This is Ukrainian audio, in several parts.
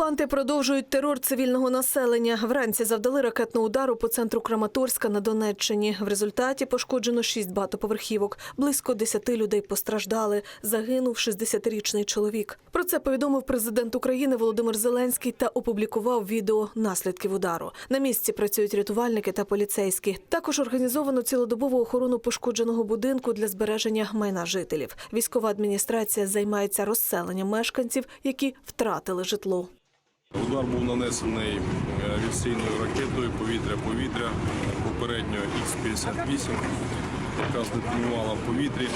Окупанти продовжують терор цивільного населення. Вранці завдали ракетного удару по центру Краматорська на Донеччині. В результаті пошкоджено шість багатоповерхівок. Близько десяти людей постраждали. Загинув 60-річний чоловік. Про це повідомив президент України Володимир Зеленський та опублікував відео наслідків удару. На місці працюють рятувальники та поліцейські. Також організовано цілодобову охорону пошкодженого будинку для збереження майна жителів. Військова адміністрація займається розселенням мешканців, які втратили житло. Удар був нанесений е, авіаційною ракетою повітря-повітря, попередньо Х-58, яка здетонувала в повітрі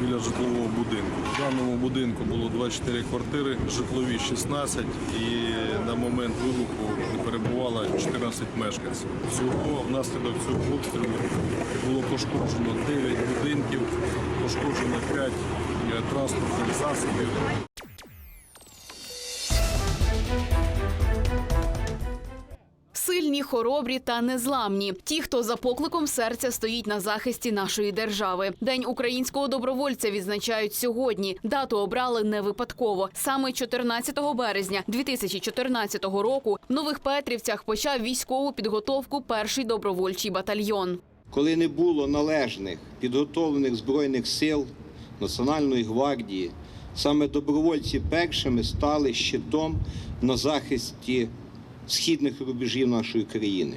біля житлового будинку. В даному будинку було 24 квартири, житлові 16 і на момент вибуху перебувало 14 мешканців. Всього внаслідок цього обстрілу було пошкоджено 9 будинків, пошкоджено 5 транспортних засобів. Хоробрі та незламні. Ті, хто за покликом серця стоїть на захисті нашої держави. День українського добровольця відзначають сьогодні. Дату обрали не випадково. Саме 14 березня 2014 року в Нових Петрівцях почав військову підготовку перший добровольчий батальйон. коли не було належних підготовлених збройних сил Національної гвардії, саме добровольці першими стали щитом на захисті східних рубежів нашої країни.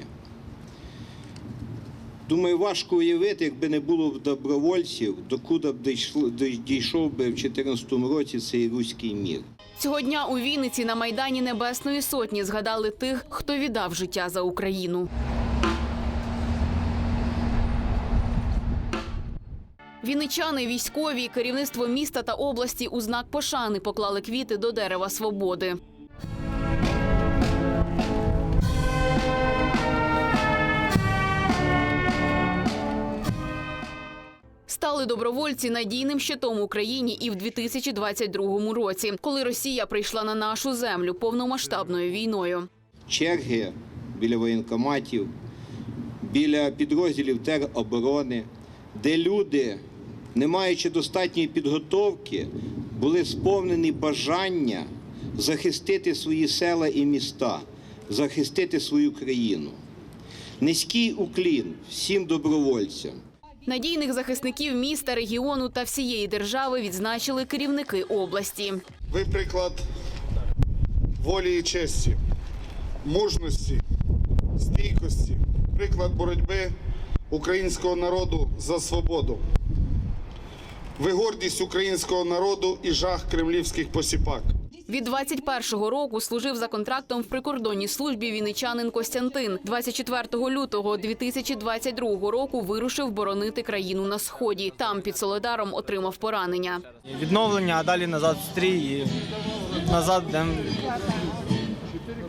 Думаю, важко уявити, якби не було б добровольців, докуди б дійшов би в 2014 році цей руський мір. Цього дня у Вінниці на майдані Небесної Сотні згадали тих, хто віддав життя за Україну. Вінничани, військові, керівництво міста та області у знак пошани поклали квіти до дерева свободи. Стали добровольці надійним щитом Україні і в 2022 році, коли Росія прийшла на нашу землю повномасштабною війною. черги біля воєнкоматів, біля підрозділів тероборони, де люди, не маючи достатньої підготовки, були сповнені бажання захистити свої села і міста, захистити свою країну. Низький уклін всім добровольцям. Надійних захисників міста, регіону та всієї держави відзначили керівники області. Ви приклад волі і честі, мужності, стійкості, приклад боротьби українського народу за свободу. Ви гордість українського народу і жах кремлівських посіпак. Від 21-го року служив за контрактом в прикордонній службі вінничанин Костянтин. 24 лютого 2022 року вирушив боронити країну на сході. Там під Соледаром отримав поранення. відновлення, а далі назад стрій і назад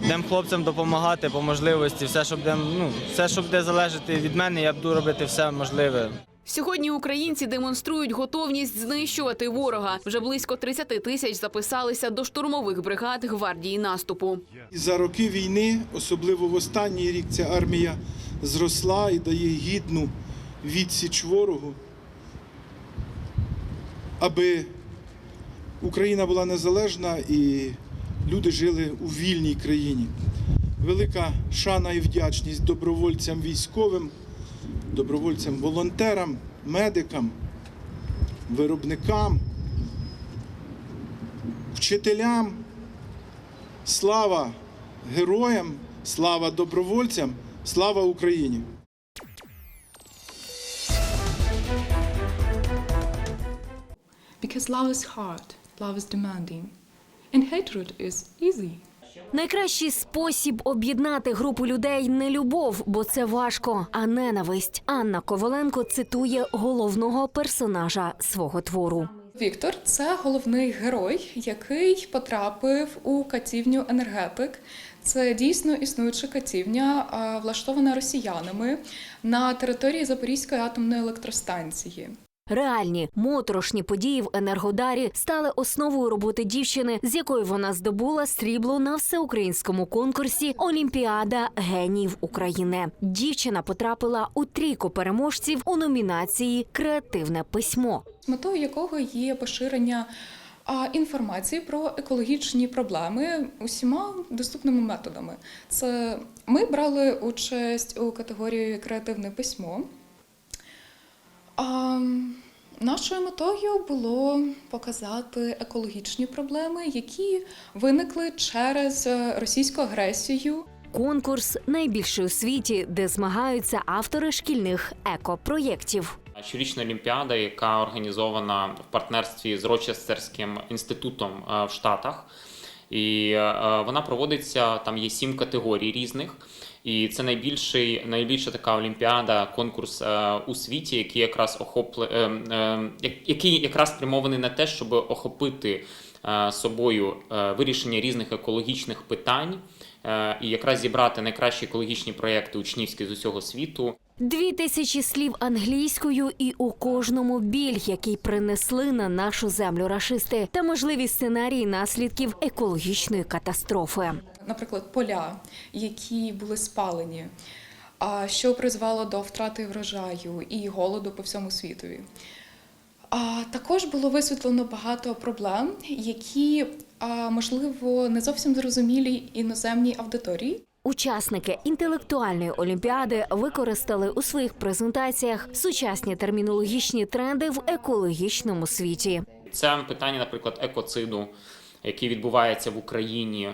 будем хлопцям допомагати по можливості. Все, що буде, ну, все, що буде залежати від мене, я буду робити все можливе. Сьогодні українці демонструють готовність знищувати ворога. Вже близько 30 тисяч записалися до штурмових бригад гвардії наступу. За роки війни, особливо в останній рік, ця армія зросла і дає гідну відсіч ворогу, аби Україна була незалежна і люди жили у вільній країні. Велика шана і вдячність добровольцям військовим, добровольцям волонтерам, медикам, виробникам, вчителям. Слава героям, слава добровольцям, слава Україні! Because love is hard, love is demanding, and hatred is easy. Найкращий спосіб об'єднати групу людей не любов, бо це важко, а ненависть. Анна Коваленко цитує головного персонажа свого твору. Віктор це головний герой, який потрапив у катівню енергетик. Це дійсно існуюча катівня, влаштована росіянами на території Запорізької атомної електростанції. Реальні моторошні події в Енергодарі стали основою роботи дівчини, з якої вона здобула срібло на всеукраїнському конкурсі Олімпіада геніїв України. Дівчина потрапила у трійку переможців у номінації Креативне письмо. метою якого є поширення інформації про екологічні проблеми усіма доступними методами. Це ми брали участь у категорії креативне письмо. А, нашою метою було показати екологічні проблеми, які виникли через е, російську агресію. Конкурс найбільший у світі, де змагаються автори шкільних екопроєктів. Щорічна олімпіада, яка організована в партнерстві з Рочестерським інститутом е, в Штатах. І е, вона проводиться, там є сім категорій різних. І це найбільший, найбільша така олімпіада, конкурс е, у світі, який якраз охопле, е, який якраз спрямований на те, щоб охопити е, собою вирішення різних екологічних питань і якраз зібрати найкращі екологічні проекти учнівські з усього світу. Дві тисячі слів англійською, і у кожному біль, який принесли на нашу землю рашисти, та можливі сценарії наслідків екологічної катастрофи. Наприклад, поля, які були спалені, а що призвело до втрати врожаю і голоду по всьому світові. А також було висвітлено багато проблем, які, можливо, не зовсім зрозумілі іноземній аудиторії. Учасники інтелектуальної олімпіади використали у своїх презентаціях сучасні термінологічні тренди в екологічному світі. Це питання, наприклад, екоциду, який відбувається в Україні,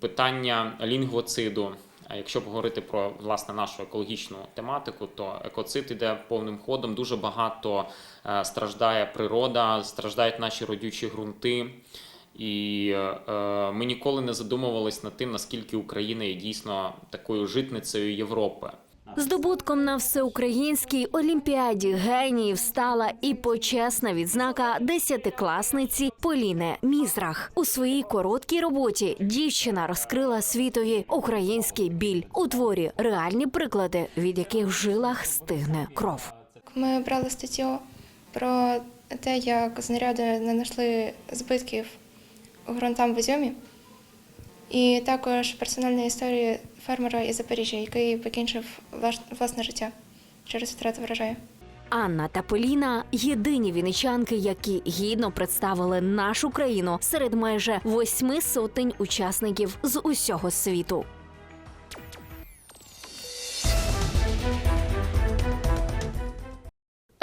питання лінгвоциду. А якщо поговорити про власне нашу екологічну тематику, то екоцид іде повним ходом. Дуже багато е, страждає природа, страждають наші родючі ґрунти. І е, ми ніколи не задумувались над тим, наскільки Україна є дійсно такою житницею Європи. Здобутком на всеукраїнській олімпіаді геніїв стала і почесна відзнака десятикласниці Поліни Мізрах. У своїй короткій роботі дівчина розкрила світові український біль у творі реальні приклади, від яких в жилах стигне кров. Ми брали статтю про те, як знаряди не знайшли збитків ґрунтам в Ізюмі. І також персональні історії фермера із Запоріжжя, який покінчив власне життя через втрату врожаю. Анна та Поліна єдині віничанки, які гідно представили нашу країну серед майже восьми сотень учасників з усього світу.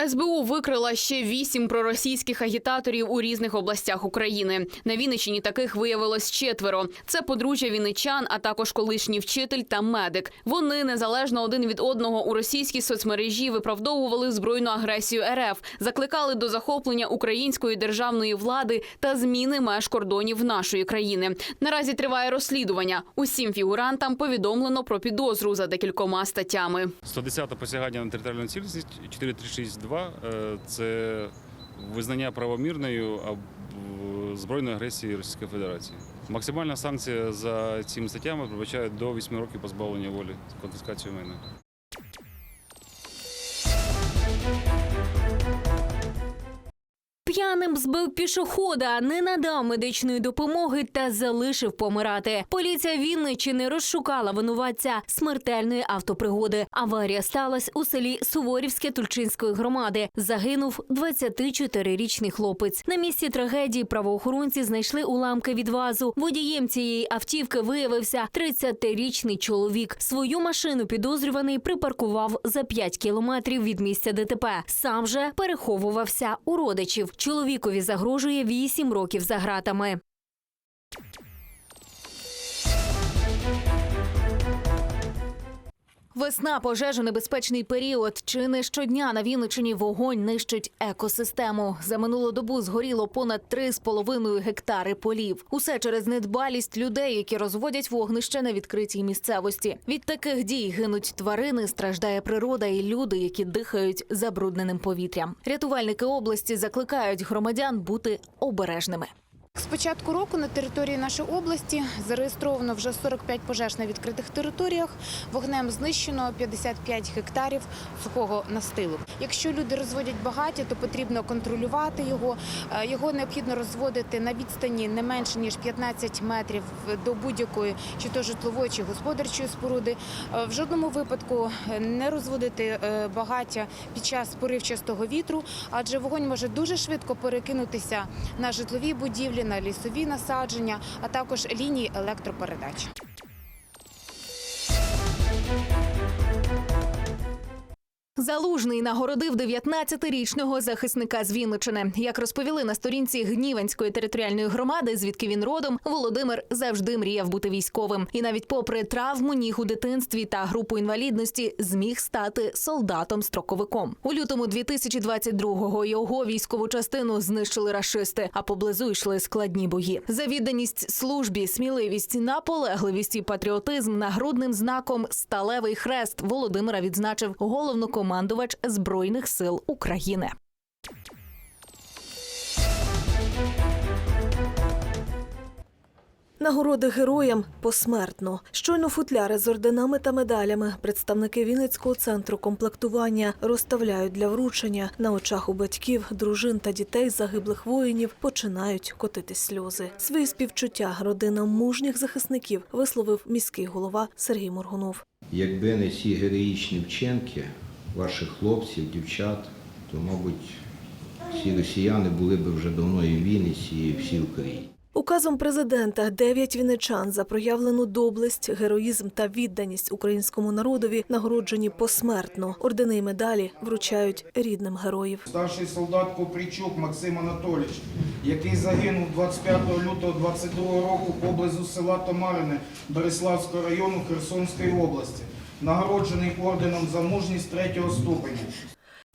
СБУ викрила ще вісім проросійських агітаторів у різних областях України. На Вінниччині таких виявилось четверо. Це подружжя вінничан, а також колишній вчитель та медик. Вони незалежно один від одного у російській соцмережі виправдовували збройну агресію РФ, закликали до захоплення української державної влади та зміни меж кордонів нашої країни. Наразі триває розслідування. Усім фігурантам повідомлено про підозру за декількома статтями. 110 посягання на територіальну цілісність 4362 е, це визнання правомірною збройної агресії Російської Федерації. Максимальна санкція за цими статтями передбачає до 8 років позбавлення волі з конфіскацією майна. П'яним збив пішохода, не надав медичної допомоги та залишив помирати. Поліція Вінниччини розшукала винуватця смертельної автопригоди. Аварія сталася у селі Суворівське Тульчинської громади. Загинув 24-річний хлопець. На місці трагедії правоохоронці знайшли уламки від вазу. Водієм цієї автівки виявився 30-річний чоловік. Свою машину підозрюваний припаркував за 5 кілометрів від місця ДТП. Сам же переховувався у родичів. Чоловікові загрожує 8 років за гратами. Весна пожежонебезпечний період. Чи не щодня на Вінничині вогонь нищить екосистему. За минулу добу згоріло понад 3,5 гектари полів. Усе через недбалість людей, які розводять вогнище на відкритій місцевості. Від таких дій гинуть тварини, страждає природа і люди, які дихають забрудненим повітрям. Рятувальники області закликають громадян бути обережними. З початку року на території нашої області зареєстровано вже 45 пожеж на відкритих територіях. Вогнем знищено 55 гектарів сухого настилу. Якщо люди розводять багаття, то потрібно контролювати його. Е, Його необхідно розводити на відстані не менше ніж 15 метрів до будь-якої чи то житлової, чи господарчої споруди. Е, В жодному випадку е, не розводити багаття під час поривчастого вітру, адже вогонь може дуже швидко перекинутися на житлові будівлі, на лісові насадження, а також лінії електропередач. Залужний нагородив 19-річного захисника з Вінничини. Як розповіли на сторінці Гніванської територіальної громади, звідки він родом, Володимир завжди мріяв бути військовим. І навіть попри травму ніг у дитинстві та групу інвалідності, зміг стати солдатом-строковиком. У лютому 2022-го його військову частину знищили рашисти, а поблизу йшли складні бої. За відданість службі, сміливість, наполегливість і патріотизм нагрудним знаком Сталевий хрест Володимира відзначив головнокомандувач збройних сил України. Нагороди героям посмертно. Щойно футляри з орденами та медалями представники Вінницького центру комплектування розставляють для вручення. На очах у батьків, дружин та дітей загиблих воїнів починають котити сльози. Свої співчуття родинам мужніх захисників висловив міський голова Сергій Моргунов. Якби не ці героїчні вчинки ваших хлопців, дівчат, то, мабуть, всі росіяни були б вже давно і в Вінниці, і всі в Україні. Указом президента дев'ять вінничан за проявлену доблесть, героїзм та відданість українському народові нагороджені посмертно. Ордени й медалі вручають рідним героїв. Старший солдат Копрійчук Максим Анатолійович, який загинув 25 лютого 22 року поблизу села Томарине Бориславського району Херсонської області, нагороджений орденом за мужність третього ступеня.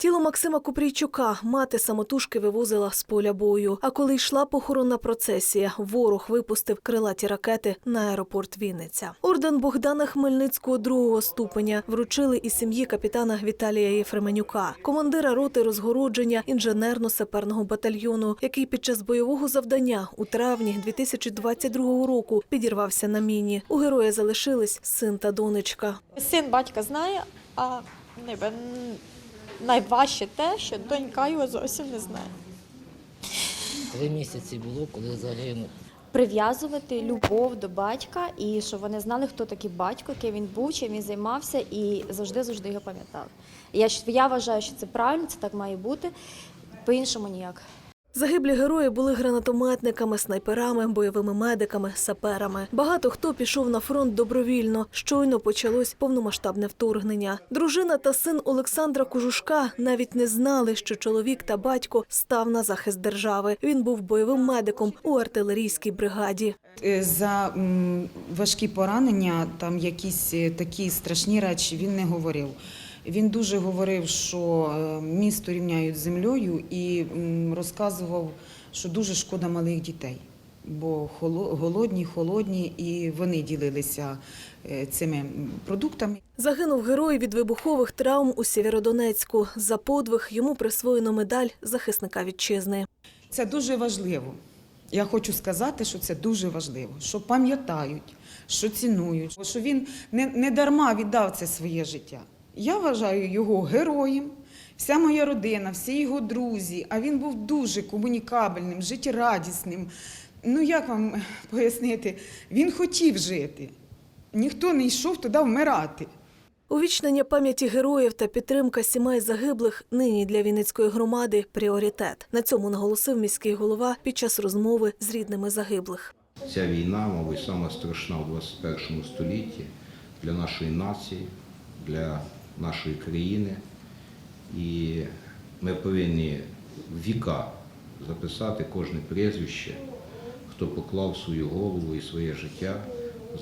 Тіло Максима Купрійчука мати самотужки вивозила з поля бою. А коли йшла похоронна процесія, ворог випустив крилаті ракети на аеропорт Вінниця. Орден Богдана Хмельницького другого ступеня вручили і сім'ї капітана Віталія Єфременюка, командира роти розгородження інженерно-саперного батальйону, який під час бойового завдання у травні 2022 року підірвався на міні. У героя залишились син та донечка. Син батька знає, а м, найважче те, що донька його зовсім не знає. Три місяці було, коли загинув. Прив'язувати любов до батька і щоб вони знали, хто такий батько, ким він був, чим він займався, і завжди завжди його пам'ятав. Я, я вважаю, що це правильно, це так має бути. По-іншому ніяк. Загиблі герої були гранатометниками, снайперами, бойовими медиками, саперами. Багато хто пішов на фронт добровільно. Щойно почалось повномасштабне вторгнення. Дружина та син Олександра Кожушка навіть не знали, що чоловік та батько став на захист держави. Він був бойовим медиком у артилерійській бригаді. Е, За важкі поранення, там якісь е, такі страшні речі він не говорив. Він дуже говорив, що е, місто рівняють з землею і розказував, що дуже шкода малих дітей, бо голодні, холодні, і вони ділилися е, цими продуктами. Загинув герой від вибухових травм у Сєвєродонецьку. За подвиг йому присвоєно медаль захисника вітчизни. Це дуже важливо. Я хочу сказати, що це дуже важливо, що пам'ятають, що цінують, що він не, не дарма віддав це своє життя. Я вважаю його героєм, вся моя родина, всі його друзі, а він був дуже комунікабельним, життєрадісним. Ну як вам пояснити? Він хотів жити. Ніхто не йшов туди вмирати. Увічнення пам'яті героїв та підтримка сімей загиблих нині для Вінницької громади пріоритет. На цьому наголосив міський голова під час розмови з рідними загиблих. Ця війна, мабуть, сама страшна у 21 столітті для нашої нації, для нашої країни. І ми повинні в віка записати кожне прізвище, хто поклав свою голову і своє життя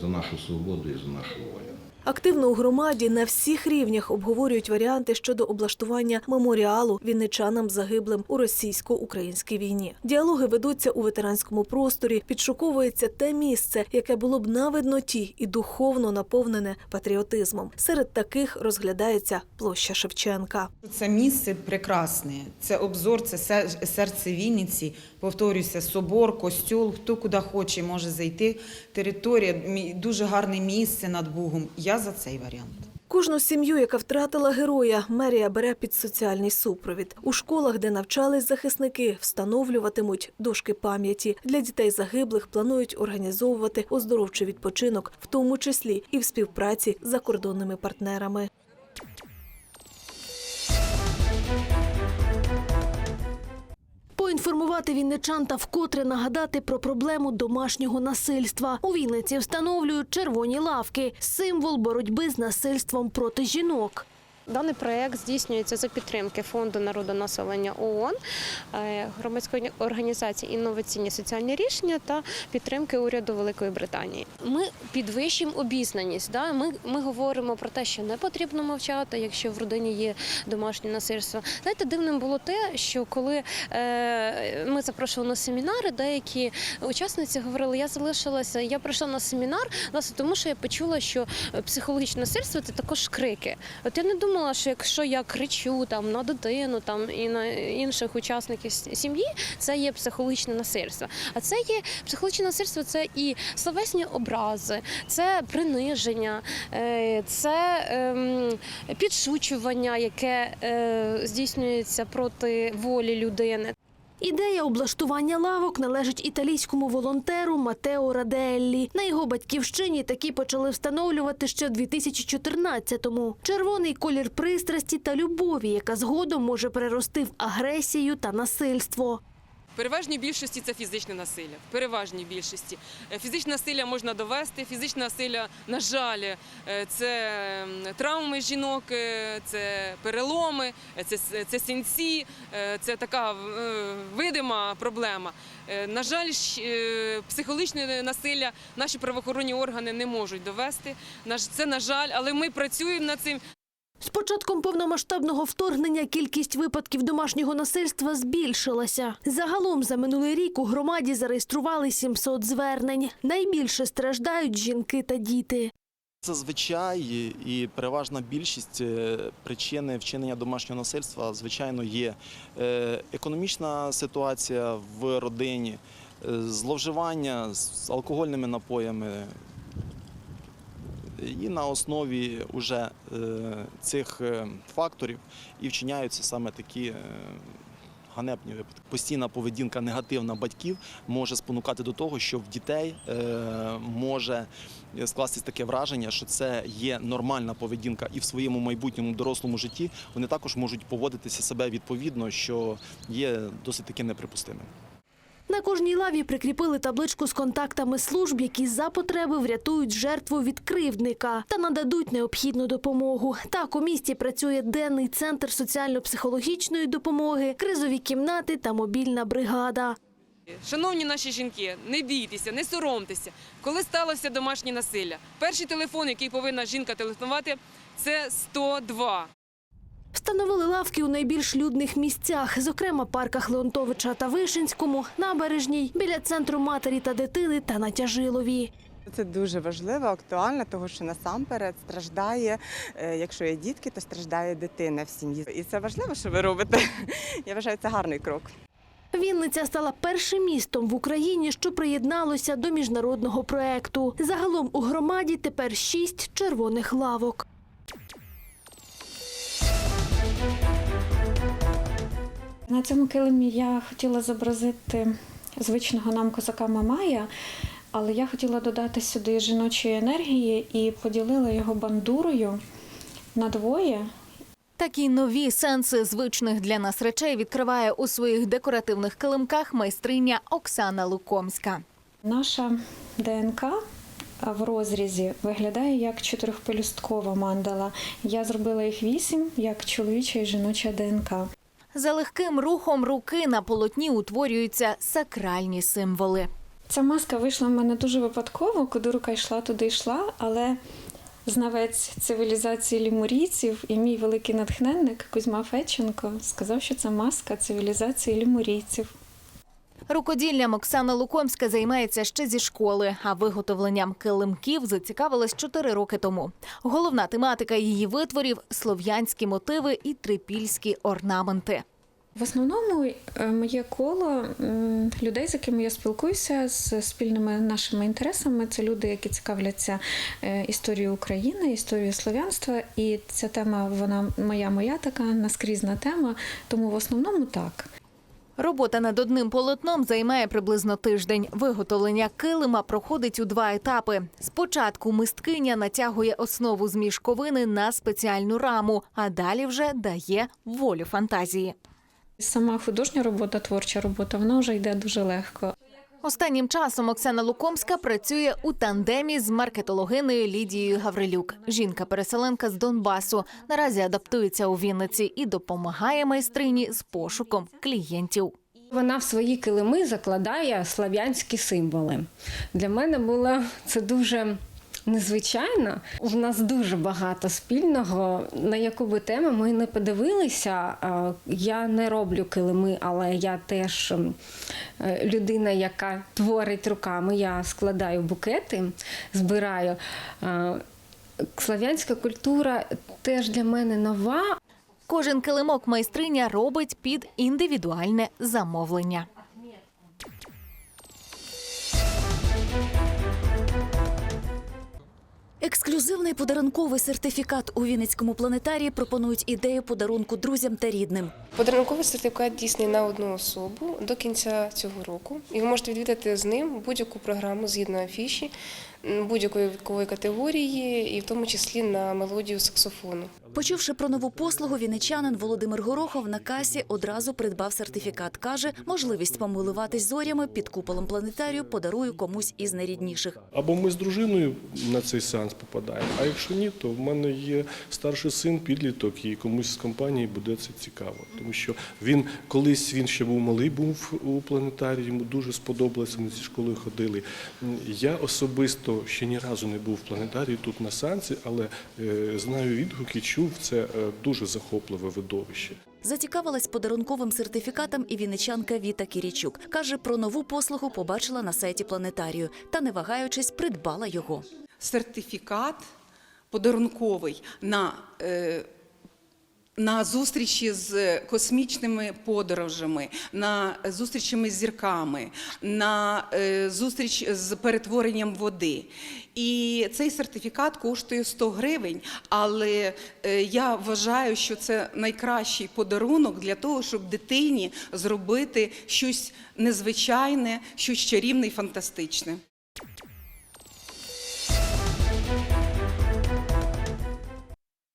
за нашу свободу і за нашу волю. Активно у громаді на всіх рівнях обговорюють варіанти щодо облаштування меморіалу вінничанам загиблим у російсько-українській війні. Діалоги ведуться у ветеранському просторі. Підшуковується те місце, яке було б на видноті і духовно наповнене патріотизмом. Серед таких розглядається площа Шевченка. Це місце прекрасне. Це обзор, це се- серце Вінниці. Повторюся, собор, костюл, хто куди хоче, може зайти. Територія дуже гарне місце над Бугом. Я за цей варіант. Кожну сім'ю, яка втратила героя, мерія бере під соціальний супровід. У школах, де навчались захисники, встановлюватимуть дошки пам'яті. Для дітей загиблих планують організовувати оздоровчий відпочинок, в тому числі і в співпраці з закордонними партнерами. Поінформувати вінничан та вкотре нагадати про проблему домашнього насильства. У Вінниці встановлюють червоні лавки символ боротьби з насильством проти жінок. Даний проект здійснюється за підтримки фонду народонаселення ООН, е, громадської організації інноваційні соціальні рішення та підтримки уряду Великої Британії. Ми підвищимо обізнаність. Да? Ми, ми говоримо про те, що не потрібно мовчати, якщо в родині є домашнє насильство. Знаєте, дивним було те, що коли е, ми запрошували на семінари, деякі учасниці говорили, я залишилася, я прийшла на семінар, власне, тому що я почула, що психологічне насильство це також крики. От я не думала, що якщо я кричу там на дитину там і на інших учасників сім'ї, це є психологічне насильство. А це є психологічне насильство, це і словесні образи, це приниження, е, це ем, підшучування, яке е, здійснюється проти волі людини. Ідея облаштування лавок належить італійському волонтеру Матео Раделлі. На його батьківщині такі почали встановлювати ще у 2014-му. Червоний колір пристрасті та любові, яка згодом може перерости в агресію та насильство. Переважній більшості це фізичне насилля. В переважній більшості. Е, Фізичне насилля можна довести. Фізичне насилля, на жаль, е, це травми жінок, е, це переломи, це, це синці, е, це така видима проблема. На жаль, психологічне насилля наші правоохоронні органи не можуть довести. Це на жаль, але ми працюємо над цим. З початком повномасштабного вторгнення кількість випадків домашнього насильства збільшилася. Загалом за минулий рік у громаді зареєстрували 700 звернень. Найбільше страждають жінки та діти. Зазвичай і переважна більшість е, причини вчинення домашнього насильства, звичайно, є е, економічна ситуація в родині, е, зловживання з алкогольними напоями. І на основі уже е, цих е, факторів і вчиняються саме такі е, ганебні випадки. Постійна поведінка негативна батьків може спонукати до того, що в дітей може скластись таке враження, що це є нормальна поведінка, і в своєму майбутньому дорослому житті вони також можуть поводитися себе відповідно, що є досить таки неприпустимим. На кожній лаві прикріпили табличку з контактами служб, які за потреби врятують жертву від кривдника та нададуть необхідну допомогу. Так у місті працює денний центр соціально-психологічної допомоги, кризові кімнати та мобільна бригада. Шановні наші жінки, не бійтеся, не соромтеся. Коли сталося домашнє насилля, перший телефон, який повинна жінка телефонувати, це 102. Встановили лавки у найбільш людних місцях, зокрема парках Леонтовича та Вишинському, набережній, біля центру матері та дитини та на Тяжилові. Це дуже важливо, актуально, тому що насамперед страждає, е, якщо є дітки, то страждає дитина в сім'ї. І це важливо, що ви робите. Я вважаю, це гарний крок. Вінниця стала першим містом в Україні, що приєдналося до міжнародного проекту. Загалом у громаді тепер шість червоних лавок. На цьому килимі я хотіла зобразити звичного нам козака Мамая, але я хотіла додати сюди жіночої енергії і поділила його бандурою на двоє. Такі нові сенси звичних для нас речей відкриває у своїх декоративних килимках майстриня Оксана Лукомська. Наша ДНК в розрізі виглядає як чотирьохпелюсткова мандала. Я зробила їх вісім, як чоловіча і жіноча ДНК. За легким рухом руки на полотні утворюються сакральні символи. Ця маска вийшла в мене дуже випадково, куди рука йшла, туди йшла, але знавець цивілізації лімурійців, і мій великий натхненник Кузьма Феченко сказав, що це маска цивілізації лімурійців. Рукоділлям Оксана Лукомська займається ще зі школи, а виготовленням килимків зацікавилась 4 роки тому. Головна тематика її витворів слов'янські мотиви і трипільські орнаменти. В основному е, моє коло людей, з якими я спілкуюся з спільними нашими інтересами, це люди, які цікавляться е, історією України, історією слов'янства. І ця тема, вона моя моя така наскрізна тема. Тому в основному так. Робота над одним полотном займає приблизно тиждень. Виготовлення килима проходить у два етапи. Спочатку мисткиня натягує основу з мішковини на спеціальну раму, а далі вже дає волю фантазії. Сама художня робота, творча робота, вона вже йде дуже легко. Останнім часом Оксана Лукомська працює у тандемі з маркетологиною Лідією Гаврилюк. Жінка-переселенка з Донбасу наразі адаптується у Вінниці і допомагає майстрині з пошуком клієнтів. Вона в свої килими закладає слав'янські символи. Для мене було це дуже незвичайно. У нас дуже багато спільного. На яку би тему ми не подивилися. Я не роблю килими, але я теж е, людина, яка творить руками. Я складаю букети, збираю. Слав'янська культура теж для мене нова, Кожен килимок майстриня робить під індивідуальне замовлення. Ексклюзивний подарунковий сертифікат у Вінницькому планетарії пропонують ідею подарунку друзям та рідним. Подарунковий сертифікат дійсний на одну особу до кінця цього року. І ви можете відвідати з ним будь-яку програму згідно афіші, будь-якої вікової категорії, і в тому числі на мелодію саксофону. Почувши про нову послугу, вінничанин Володимир Горохов на касі одразу придбав сертифікат. Каже, можливість помилуватись зорями під куполом планетарію подарує комусь із найрідніших. Або ми з дружиною на цей сеанс попадаємо, а якщо ні, то в мене є старший син, підліток, і комусь з компанії буде це цікаво. Тому що він колись він ще був малий, був у планетарії, йому дуже сподобалося, ми зі школою ходили. Я особисто ще ні разу не був в планетарії тут на санці, але е, знаю відгуки, чув це е, дуже захопливе видовище. Зацікавилась подарунковим сертифікатом і вінничанка Віта Кірічук. Каже, про нову послугу побачила на сайті планетарію та, не вагаючись, придбала його. сертифікат подарунковий на, е, на зустрічі з космічними подорожами, на зустрічами з зірками, на е, зустріч з перетворенням води. І цей сертифікат коштує 100 гривень, але е, я вважаю, що це найкращий подарунок для того, щоб дитині зробити щось незвичайне, щось чарівне і фантастичне.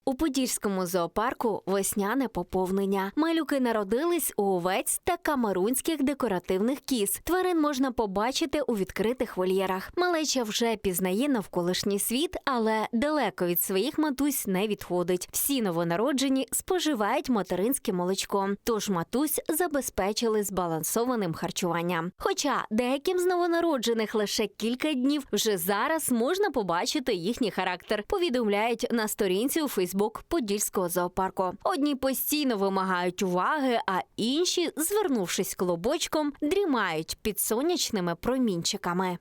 У Подільському зоопарку весняне поповнення. Малюки народились у овець та камерунських декоративних кіз. Тварин можна побачити у відкритих вольєрах. Малеча вже пізнає навколишній світ, але далеко від своїх матусь не відходить. Всі новонароджені споживають материнське молочко. Тож матусь забезпечили збалансованим харчуванням. Хоча деяким з новонароджених лише кілька днів вже зараз можна побачити їхній характер. Повідомляють на сторінці у Фейсбук Подільського зоопарку. Одні постійно вимагають уваги, а інші, звернувшись клубочком, дрімають під сонячними промінчиками.